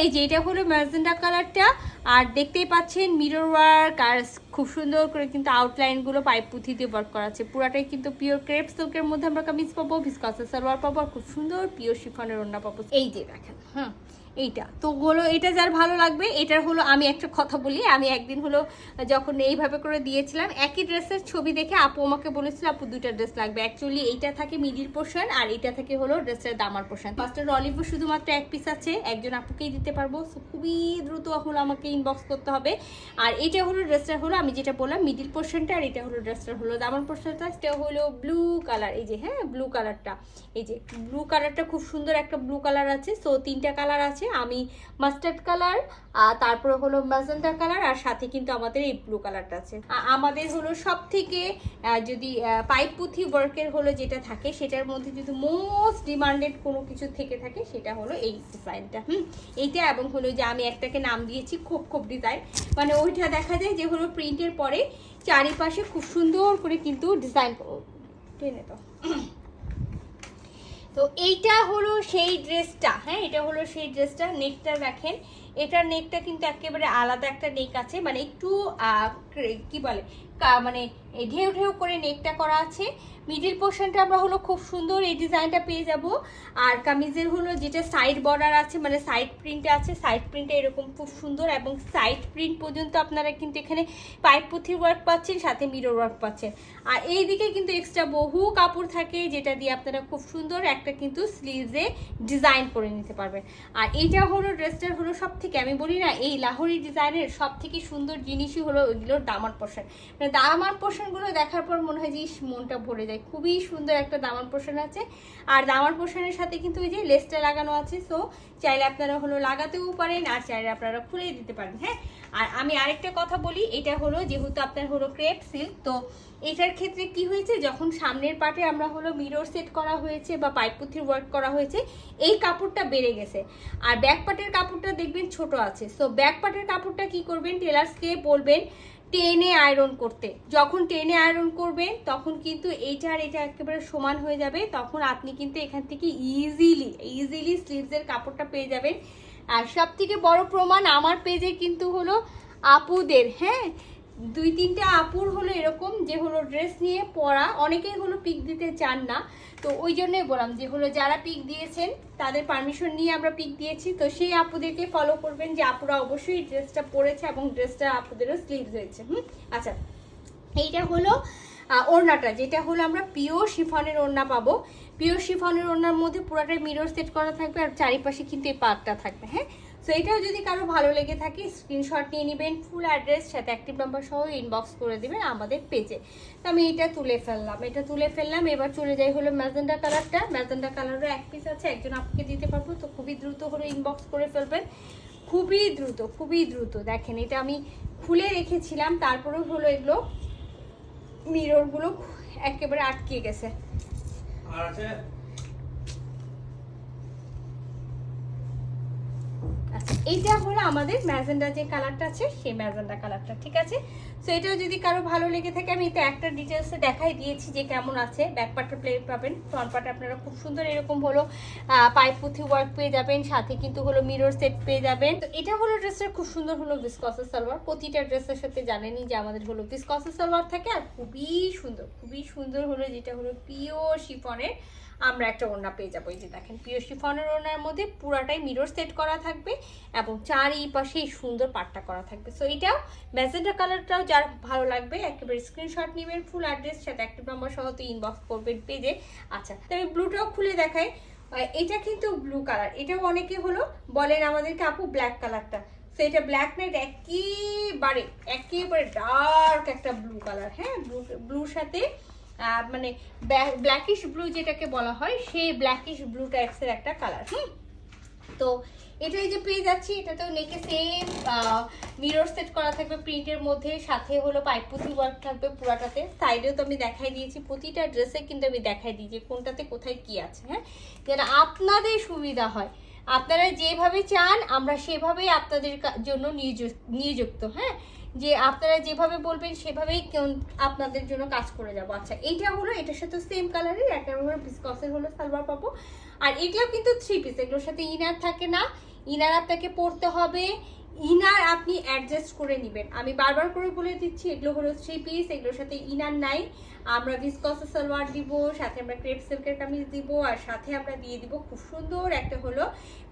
এই যে এটা হলো ম্যাজেন্ডা কালারটা আর দেখতেই পাচ্ছেন মিরর ওয়ার্ক আর খুব সুন্দর করে কিন্তু আউটলাইনগুলো পাইপ পুঁথি দিয়ে ওয়ার্ক করা আছে। পুরাটাই কিন্তু পিওর ক্রেপ সিল্কের মধ্যে আমরা কামিজ পাবো ভিসকাসের সালোয়ার পাবো আর খুব সুন্দর পিওর শিফনের ওড়না পাবো। এই যে দেখেন হ্যাঁ এইটা। তো হলো এটা যার ভালো লাগবে, এটার হলো আমি একটা কথা বলি, আমি একদিন হলো যখন এইভাবে করে দিয়েছিলাম, একই ড্রেসের ছবি দেখে আপু আমাকে বলেছিল, আপু, দুইটা ড্রেস লাগবে। অ্যাকচুয়ালি এইটা থাকে মিডিল পোর্শন আর এইটা থাকে হলো ড্রেসের দামার পোর্শন। ফার্স্টের অলিভও শুধুমাত্র এক পিস আছে, একজন আপুকেই দিতে পারব। খুবই দ্রুত হলো আমাকে ইনবক্স করতে হবে। আর এটা হলো ড্রেসটা হলো, আমি যেটা বললাম মিডিল পোর্শনটা আর এটা হলো ড্রেসটা হলো। দামার পোর্শনটা এটা হলো ব্লু কালার এই যে হ্যাঁ ব্লু কালারটা এই যে ব্লু কালারটা খুব সুন্দর একটা ব্লু কালার আছে। সো তিনটা কালার আছে। আমি মাস্টার্ড কালার আর তারপরে হলো ম্যাজেন্টা কালার আর সাথে কিন্তু আমাদের এই ব্লু কালারটা আছে। আমাদের হলো সব থেকে যদি পাইপ পুঁথি ওয়ার্কের হলো যেটা থাকে, সেটার মধ্যে যদি মোস্ট ডিমান্ডেড কোনো কিছু থেকে থাকে, সেটা হলো এই ডিজাইনটা হুম, এইটা এবং হলো যে, আমি একটাকে নাম দিয়েছি খোপ খোপ ডিজাইন মানে ওইটা দেখা যায় যে হলো প্রিন্টের পরে চারিপাশে খুব সুন্দর করে কিন্তু ডিজাইন টেনে তো তো এইটা হলো সেই ড্রেসটা হ্যাঁ? এটা হলো সেই ড্রেসটা নেকটা দেখেন। এটার নেকটা কিন্তু একেবারে আলাদা একটা নেক আছে। মানে একটু কি বলে? মানে ঢেউ ঢেউ করে নেকটা করা আছে। মিডিল পোর্শনটা আমরা হলো খুব সুন্দর এই ডিজাইনটা পেয়ে যাব। আর কামিজের হলো যেটা সাইড বর্ডার আছে মানে সাইড প্রিন্ট আছে সাইড প্রিন্টে এরকম খুব সুন্দর এবং সাইড প্রিন্ট পর্যন্ত আপনারা কিন্তু এখানে পাইপ পুঁথির ওয়ার্ক পাচ্ছেন, সাথে মিরর ওয়ার্ক পাচ্ছেন। আর এই দিকে কিন্তু এক্সট্রা বহু কাপড় থাকে, যেটা দিয়ে আপনারা খুব সুন্দর একটা কিন্তু স্লিভসে ডিজাইন করে নিতে পারবেন। আর এইটা হলো ড্রেসটার হলো সব থেকে আমি বলি না, এই লাহোরি ডিজাইনের সব থেকে সুন্দর জিনিসই হলো ওইগুলোর দামার পোর্শন মানে দামার পোর্শনগুলো দেখার পর মনে হয় যে মনটা ভরে যায়। খুবই সুন্দর একটা দামার পোর্শন আছে। আর দামার পোর্শনের সাথে কিন্তু ওই যে লেসটা লাগানো আছে সো চাইলে আপনারা হলো লাগাতেও পারেন, আর চাইলে আপনারা খুলে দিতে পারেন হ্যাঁ? আর আমি আরেকটা কথা বলি, এটা হলো যেহেতু আপনার হলো ক্রেপ সিল্ক, তো এটার ক্ষেত্রে কি হয়েছে, যখন সামনের পাটে আমরা হলো মিরর সেট করা হয়েছে বা পাইপুথির ওয়ার্ক করা হয়েছে, এই কাপড়টা বেড়ে গেছে। আর ব্যাক পাটের কাপড়টা দেখবেন ছোট আছে। সো ব্যাক পাটের কাপড়টা কি করবেন টেলার্সকে বলবেন টেনে আয়রন করতে। যখন টেনে আয়রন করবেন তখন কিন্তু এইটা আর এটা একেবারে সমান হয়ে যাবে। তখন আপনি কিন্তু এখান থেকে ইজিলি ইজিলি স্লিভসের কাপড়টা পেয়ে যাবেন। আর সব থেকে বড় প্রমাণ আমার পেজে কিন্তু হলো আপুদের হ্যাঁ? দুই তিনটা আপুর হলো এরকম, যে হলো ড্রেস নিয়ে পরা অনেকেই হলো পিক দিতে চান না। তো ওই জন্যই বললাম যে হলো যারা পিক দিয়েছেন, তাদের পারমিশন নিয়ে আমরা পিক দিয়েছি। তো সেই আপুদেরকে ফলো করবেন যে আপুরা অবশ্যই ড্রেসটা পরেছে এবং ড্রেসটা আপুদেরও স্লিভস হয়েছে হুম? আচ্ছা এইটা হলো ওড়নাটা। যেটা হলো আমরা পিওর শিফনের ওড়না পাবো। পিওর শিফনের ওড়নার মধ্যে পুরোটাই মিরর সেট করা থাকবে আর চারিপাশে কিন্তু এই পার্টটা থাকবে হ্যাঁ? সো এটাও যদি কারও ভালো লেগে থাকে স্ক্রিনশট নিয়ে নেবেন ফুল অ্যাড্রেস সাথে অ্যাক্টিভ নাম্বার সহ ইনবক্স করে দেবেন আমাদের পেজে তো আমি এটা তুলে ফেললাম, এটা তুলে ফেললাম, এবার চলে যাই হলো ম্যাজেন্ডা কালারটা ম্যাজেন্ডা কালারও এক পিস আছে, একজন আপুকে দিতে পারব, তো খুবই দ্রুত হলো ইনবক্স করে ফেলবেন। খুবই দ্রুত খুবই দ্রুত, দেখেন এটা আমি খুলে রেখেছিলাম, তারপরেও হলো এগুলো মিররগুলো একেবারে আটকে গেছে। আর আছে আচ্ছা এইটা হলো আমাদের ম্যাজেন্ডা যে কালারটা আছে, সেই ম্যাজেন্ডা কালারটা, ঠিক আছে? সো এটাও যদি কারও ভালো লেগে থাকে, আমি এটা একটা ডিটেলসে দেখাই দিয়েছি যে কেমন আছে। ব্যাক পার্টের প্লেট পাবেন ফ্রন্ট পার্টে আপনারা খুব সুন্দর এরকম হলো পাইপ পুঁথি ওয়ার্ক পেয়ে যাবেন, সাথে কিন্তু হলো মিরর সেট পেয়ে যাবেন। তো এটা হলো ড্রেসের খুব সুন্দর হলো বিসকসের সালোয়ার। প্রতিটা ড্রেসের সাথে জানেনই যে আমাদের হলো বিসকসের সালোয়ার থাকে আর খুবই সুন্দর খুবই সুন্দর হলো যেটা হলো পিওর শিফনের আমরা একটা ওড়না পেয়ে যাব। এই যে দেখেন, পিওর শিফনের ওড়নার মধ্যে পুরাটাই মিরর সেট করা থাকবে এবং চারিপাশে এই সুন্দর পাটটা করা থাকবে। সো এটাও ম্যাজেন্ডা কালারটাও যার ভালো লাগবে, একেবারে স্ক্রিনশট নেবেন ফুল অ্যাড্রেস সাথে অ্যাক্টিভ নাম্বার সহ তো ইনবক্স করবেন পেজে। আচ্ছা তো আমি ব্লুটাও খুলে দেখাই। এটা কিন্তু ব্লু কালার এটাও অনেকে হলো বলেন আমাদেরকে, আপু ব্ল্যাক কালারটা সো এটা ব্ল্যাক নাইট একেবারে একেবারে ডার্ক একটা ব্লু কালার হ্যাঁ ব্লু ব্লুর সাথে মানে ব্ল্যাকিশ ব্লু যেটাকে বলা হয়, সেই ব্ল্যাকিশ ব্লু টাইপসের একটা কালার হুম? তো এটাই যে পেয়ে যাচ্ছি, এটাতেও নেকে সেম মিরর সেট করা থাকবে প্রিন্টের মধ্যে, সাথে হলো পাইপুতি ওয়ার্ক থাকবে পুরাটাতে। সাইডেও তো আমি দেখাই দিয়েছি, প্রতিটা ড্রেসে কিন্তু আমি দেখাই যে কোনটাতে কোথায় কি আছে হ্যাঁ? যেন আপনাদের সুবিধা হয়। আপনারা যেভাবে চান, আমরা সেভাবেই আপনাদের জন্য নিয়োযুক্ত হ্যাঁ? যে আপনারা যেভাবে বলবেন, সেভাবেই আপনাদের জন্য কাজ করে যাব। আচ্ছা এইটা হলো, এটার সাথে সেম কালারের একটা হলো বিসকসের হলো সালোয়ার পাবো। আর এগুলো কিন্তু থ্রি পিস এগুলোর সাথে ইনার থাকে না। ইনার আপনাকে পরতে হবে। ইনার আপনি অ্যাডজাস্ট করে নেবেন। আমি বারবার করে বলে দিচ্ছি, এগুলো হলো থ্রি পিস এগুলোর সাথে ইনার নাই। আমরা ভিসকস সালোয়ার দিব, সাথে আমরা ক্রেপ সিল্কের কামিজ দিব, আর সাথে আমরা দিয়ে দিব খুব সুন্দর একটা হলো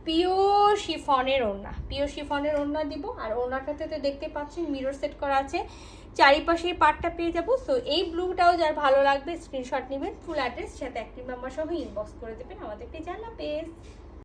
পিওর শিফনের ওড়না। পিওর শিফনের ওড়না দিব, আর ওড়নাটাতে তো দেখতে পাচ্ছেন মিরর সেট করা আছে। চারিপাশের পার্টটা পেয়ে যাব। সো এই ব্লুটাও যার ভালো লাগবে স্ক্রিনশট নেবেন ফুল অ্যাড্রেস সাথে অ্যাক্টিভ নাম্বার সহ ইনবক্স করে দেবেন। আমাদেরকে আল্লাহ পেজ